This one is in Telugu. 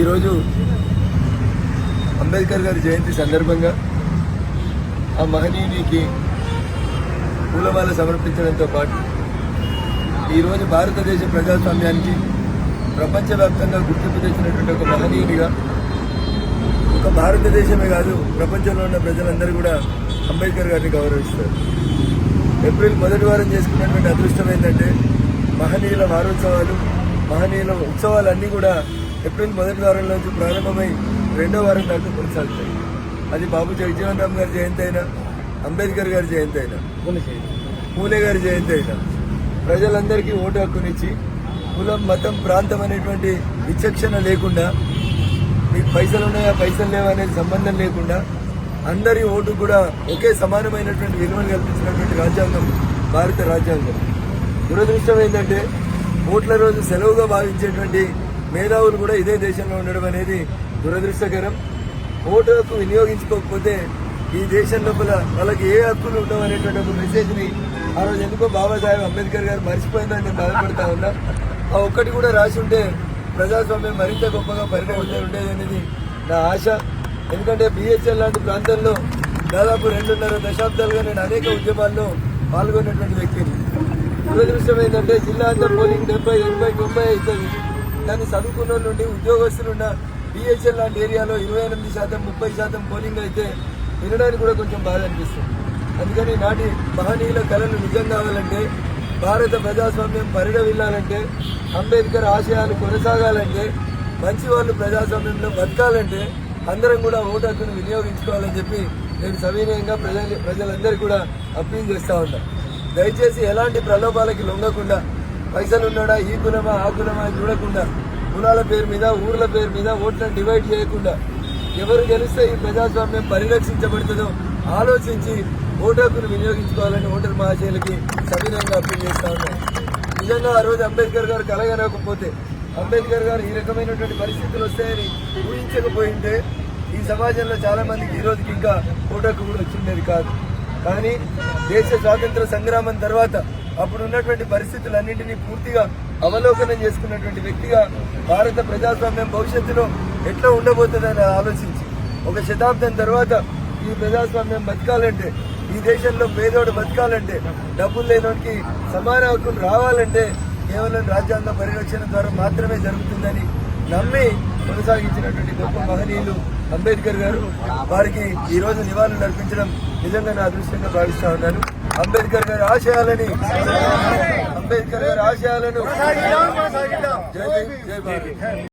ఈరోజు అంబేద్కర్ గారి జయంతి సందర్భంగా ఆ మహనీయునికి పూలమాల సమర్పించడంతో పాటు ఈరోజు భారతదేశ ప్రజాస్వామ్యానికి ప్రపంచవ్యాప్తంగా గుర్తింపు తెచ్చినటువంటి ఒక మహనీయునిగా ఒక భారతదేశమే కాదు ప్రపంచంలో ఉన్న ప్రజలందరూ కూడా అంబేద్కర్ గారిని గౌరవిస్తారు. ఏప్రిల్ మొదటి వారం చేసుకున్నటువంటి అదృష్టం ఏంటంటే మహనీయుల వారోత్సవాలు మహనీయుల ఉత్సవాలన్నీ కూడా ఏప్రిల్ మొదటి వారం నుంచి ప్రారంభమై రెండో వారం దాకా కొనసాగుతాయి. అది బాబు జగజీవన్ రామ్ గారి జయంతి అయినా అంబేద్కర్ గారి జయంతి అయినా పూలే గారి జయంతి అయినా ప్రజలందరికీ ఓటు హక్కునిచ్చి కులం మతం ప్రాంతం అనేటువంటి విచక్షణ లేకుండా మీకు పైసలు ఉన్నాయా పైసలు లేవా అనేది సంబంధం లేకుండా అందరి ఓటు కూడా ఒకే సమానమైనటువంటి విలువలు కల్పించినటువంటి రాజ్యాంగం భారత రాజ్యాంగం. దురదృష్టం ఏంటంటే ఓట్ల రోజు సెలవుగా భావించేటువంటి మేధావులు కూడా ఇదే దేశంలో ఉండడం అనేది దురదృష్టకరం. ఓటు హక్కు వినియోగించుకోకపోతే ఈ దేశం లోపల వాళ్ళకి ఏ హక్కులు ఉండవు అనేటువంటి ఒక మెసేజ్ని ఆ రోజు ఎందుకో బాబాసాహెబ్ అంబేద్కర్ గారు మర్చిపోయిందని నేను బాధపడతా ఉన్నా. ఆ ఒక్కటి కూడా రాసి ఉంటే ప్రజాస్వామ్యం మరింత గొప్పగా పరిణామం ఉండేది అనేది నా ఆశ. ఎందుకంటే బిహెచ్ఎల్ లాంటి ప్రాంతంలో దాదాపు రెండున్నర దశాబ్దాలుగా నేను అనేక ఉద్యమాల్లో పాల్గొన్నటువంటి వ్యక్తిని. దురదృష్టం ఏంటంటే జిల్లా అంతా పోలింగ్ డెబ్బై ఎనభై తొంభై అవుతుంది. కానీ చదువుకున్న నుండి ఉద్యోగస్తులున్న బిహెచ్ఎల్ లాంటి ఏరియాలో ఇరవై ఎనిమిది శాతం ముప్పై శాతం పోలింగ్ అయితే వినడానికి కూడా కొంచెం బాధ అనిపిస్తుంది. అందుకని నాటి మహనీయుల కళలు నిజం కావాలంటే భారత ప్రజాస్వామ్యం పరిడవిల్లాలంటే అంబేద్కర్ ఆశయాలు కొనసాగాలంటే మంచి వాళ్ళు ప్రజాస్వామ్యంలో బతకాలంటే అందరం కూడా ఓటు హక్కును వినియోగించుకోవాలని చెప్పి నేను సవినయంగా ప్రజలు ప్రజలందరికీ కూడా అప్పీల్ చేస్తూ ఉన్నా. దయచేసి ఎలాంటి ప్రలోభాలకి లొంగకుండా పైసలు ఉన్నాడా? ఈ కులమా ఆ కులమా అని చూడకుండా కులాల పేరు మీద ఊర్ల పేరు మీద ఓట్లను డివైడ్ చేయకుండా ఎవరు గెలిస్తే ఈ ప్రజాస్వామ్యం పరిరక్షించబడుతుందో ఆలోచించి ఓటు హక్కును వినియోగించుకోవాలని ఓటర్ మహాశైలకి సవినంగా అప్పీల్ చేస్తా ఉన్నాను నిజంగా ఆ రోజు అంబేద్కర్ గారు కలగనకపోతే అంబేద్కర్ గారు ఈ రకమైనటువంటి పరిస్థితులు వస్తాయని ఊహించకపోయింటే ఈ సమాజంలో చాలా మందికి ఈ రోజుకి ఇంకా ఓటు హక్కు కూడా వచ్చిండేది కాదు. కానీ దేశ స్వాతంత్ర సంగ్రామం తర్వాత అప్పుడు ఉన్నటువంటి పరిస్థితులన్నింటినీ పూర్తిగా అవలోకనం చేసుకున్నటువంటి వ్యక్తిగా భారత ప్రజాస్వామ్యం భవిష్యత్తులో ఎట్లా ఉండబోతుందని ఆలోచించి ఒక శతాబ్దం తర్వాత ఈ ప్రజాస్వామ్యం బతకాలంటే ఈ దేశంలో పేదోడు బతకాలంటే డబ్బులు లేనోడికి సమాన హక్కులు రావాలంటే కేవలం రాజ్యాంగ పరిరక్షణ ద్వారా మాత్రమే జరుగుతుందని నమ్మి కొనసాగించినటువంటి గొప్ప మహనీయులు అంబేద్కర్ గారు వారికి ఈ రోజు నివాళులు అర్పించడం నిజంగా నా అదృష్టంగా భావిస్తా ఉన్నాను. అంబేద్కర్ గారి ఆశయాలని అంబేద్కర్ గారి ఆశయాలను జై జై భారత్.